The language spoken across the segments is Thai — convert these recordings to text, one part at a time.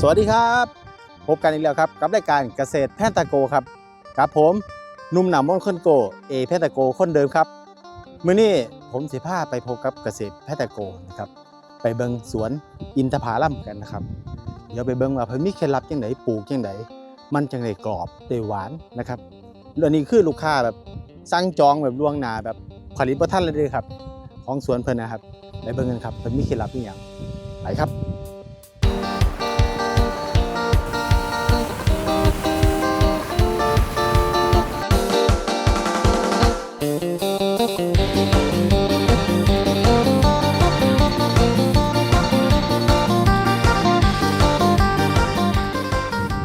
สวัสดีครับ พบกันอีกแล้วครับ กับรายการเกษตรแพนตาโกครับกับผมนุ่มหนามอนคนโกเอแพนตาโกคนเดิมครับมื้อนี้ผมสิพาไปพบกับเกษตรแพนตาโกนะครับไปเบิงสวนอินทผลัมกันนะครับ เดี๋ยวไปเบิงว่าเพิ่นมีเคล็ดลับจังไดปลูกจังไดมันจังไดกรอบได้หวานนะครับวอันนี้คือลูกค้าแบบสั่งจองแบบล่วงหน้าแบบผลิตบ่ทันเลยเด้อครับ ของสวนเพิ่นนะครับไปเบิ่งกันครับเพิ่นมีเคล็ดลับอีหยังไปครับ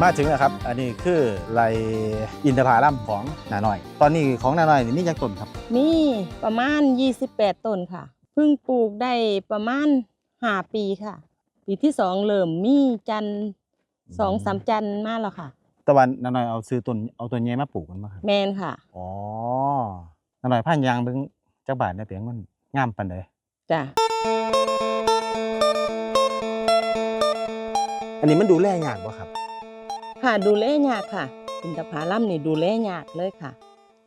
มาถึงแล้วครับ อันนี้คือไรอินทผลัมของนาหน่อย ตอนนี้ของนาหน่อยนี่มีจักต้นครับ มีประมาณ 28 ต้นค่ะ เพิ่งปลูกได้ประมาณ 5 ปีค่ะ ปีที่สองเริ่มมีจันทร์สองสามจันทร์มาแล้วค่ะ ตะวันนาหน่อยเอาซื้อต้นเอาต้นใหญ่มาปลูกมันมาครับแมนค่ะ อ๋อนาหน่อยพันยางเบิ่งจักบาทได้เพียงมันงามปานใดจ้ะอันนี้มันดูแลยากบ่ครับ ค่ะดูแลยากค่ะอินทผลัมนี่ดูแลยากเลยค่ะ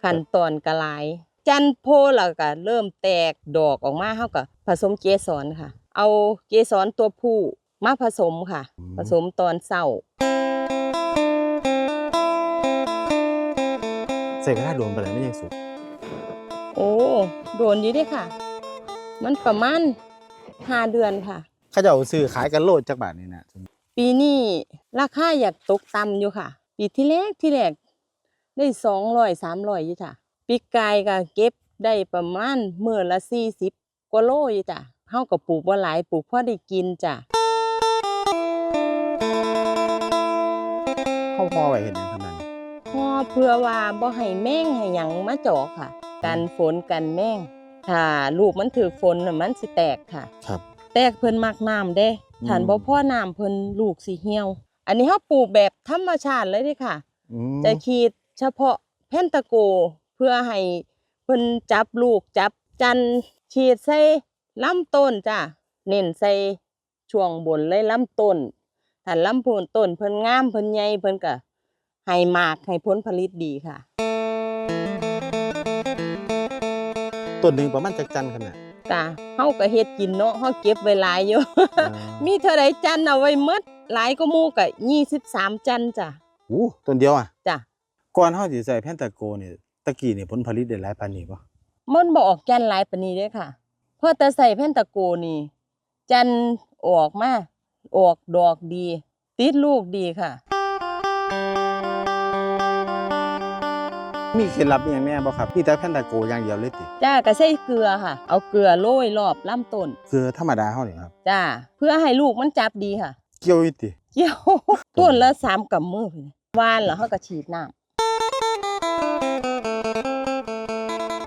ขั้นตอนกระหลาย จันทร์โพแล้วก็เริ่มแตกดอกออกมาเฮาก็ผสมเกสรค่ะ เอาเกสรตัวผู้มาผสมค่ะอืมผสมตอนเช้าใส่กระทะโดนไปเลยไม่ยังสุกโอ้โดนอยู่เด้ค่ะ มันประมาณห้าเดือนค่ะ เขาจะเอาซื้อขายกันโลดจักบาทนี่นะ ปีนี้ราคาอยากตกต่ำอยู่ค่ะ ปีที่แรกที่แรกได้สองร้อยสามร้อยอยู่จ้ะปีกายก็เก็บได้ประมาณเมื่อละสี่สิบกว่าโลอยู่จ้ะเฮาก็ปลูกว่าหลายปลูกพอได้กินจ้ะเข้าพอไว้เห็นยังขนาดนี้พอเพื่อว่าบ่ให้แมงให้หยังมาเจาะค่ะ กันฝนกันแมงถ้าลูกมันถือฝนน่ะมันสิแตกค่ะ ครับ แตกเพิ่นมักน้ำเด้ ถ้าอืมบ่พอน้ำเพิ่นลูกสิเหี่ยว อันนี้เฮาปลูกแบบธรรมชาติเลยเด้ค่ะอืมจะขีดเฉพาะแผ่นตะโกเพื่อให้เพิ่นจับลูกจับจันทร์ฉีดใส่ลำต้นจ้ะเน้นใส่ช่วงบนเลยลำต้นถ้าลำโพนต้นเพิ่นงามเพิ่นใหญ่เพิ่นก็ให้หมากให้ผลผลิตดีค่ะ ต้นหนึ่งประมาณจักจันขนาด จ้ะเฮาก็เฮ็ดกินเนาะเฮาเก็บไว้หลายอยู่อ่ามีเท่าใดจันเอาไว้หมดหลายก็หมู่ก็23 จันจ้ะอู้ต้นเดียวอะจ้ะก่อนเฮาสิใส่แผ่นตะโกนี่ตะกี้นี่ผลผลิตได้หลายปานนี้บ่มันบ่ออกจันหลายปานนี้เด้อค่ะเพราะแต่ใส่แผ่นตะโกนี่จันออกมาออกดอกดี ติดลูกดีค่ะ มีเคล็ดลับอหย่างแน่บ่ครับมีแต่แผ่นตะโกอย่างเดียวเลยติจ้าก็ใส่เกลือค่ะ เอาเกลือโรยรอบลำต้นคือธรรมดาเฮานี่ครับจ้าเพื่อให้ลูกมันจับดีค่ะ เกี่ยวอยู่ติเกี่ยวต้นละสามกำมือพุ่นวานแล้วเขาก็ฉีดน้ำ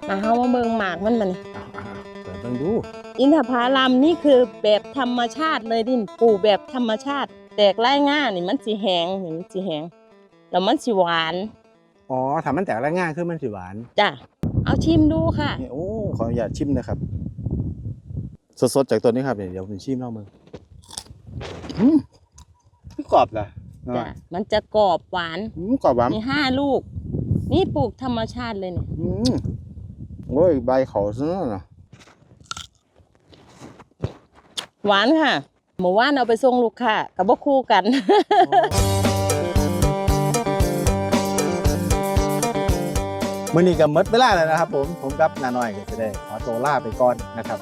มาเฮามาเบิ่งหมากมันมันอ้าวๆเปิดเบิ่งดู อินทผลัมนี่คือแบบธรรมชาติเลยดินปลูกแบบธรรมชาติ แตกไร่ง่านี่มันสิแหงนี่มันสิแหงแล้วมันสิหวาน อ๋อถ้ามันแตกแล้วง่ายคือมันสิหวานจ้ะเอาชิมดูค่ะ นี่โอ้ขออนุญาตชิมนะครับ สดๆจากต้นนี้ครับนี่เดี๋ยวผมชิมเล่ามึงอืมคือกรอบล่ะจ้ะมันจะกรอบหวาน อืมกรอบหวานมีห้าลูก นี่ปลูกธรรมชาติเลยเนี่ยอืมโอ้ยใบเขาซะเนาะหวานค่ะหมู่ว่านเอาไปส่งลูกค้ากับบ่คู่กัน มื้อนี้ก็หมดเวลาแล้วนะครับผมผมกับนาน้อยก็จะได้ขอตัวลาไปก่อนนะครับ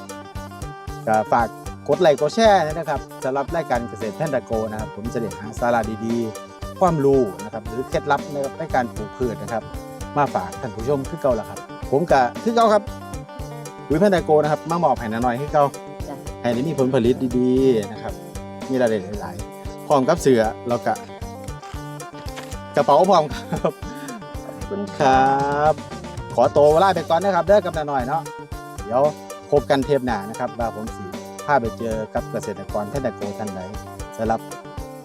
ก็ฝากกดไลค์กดแชร์นะครับสำหรับรายการเกษตรแพนดาโกนะครับผมจะได้หาสาระดีๆ ความรู้นะครับหรือเคล็ดลับนะครับในการปลูกพืชนะครับ มาฝากท่านผู้ชมคือเก่าละครับ ผมกับคือเก่าครับปุ๋ยแพนดาโกนะครับมามอบให้นาน้อยคือเก่าจ้ะให้ได้มีผลผลิตดีๆนะครับมีรายได้หลายๆพร้อมกับเสือแล้วก็กระเป๋าพร้อมครับ คุณครับ ขอโตวลาไปก่อนนะครับเด้อกับนาหน่อยเนาะเดี๋ยวพบกันเทปหน้านะครับว่าผมสีพาไปเจอกับเกษตรกรท่านใดโกท่านใดสำหรับ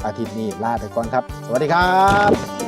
อาทิตย์นี้ลาไปก่อนครับ สวัสดีครับ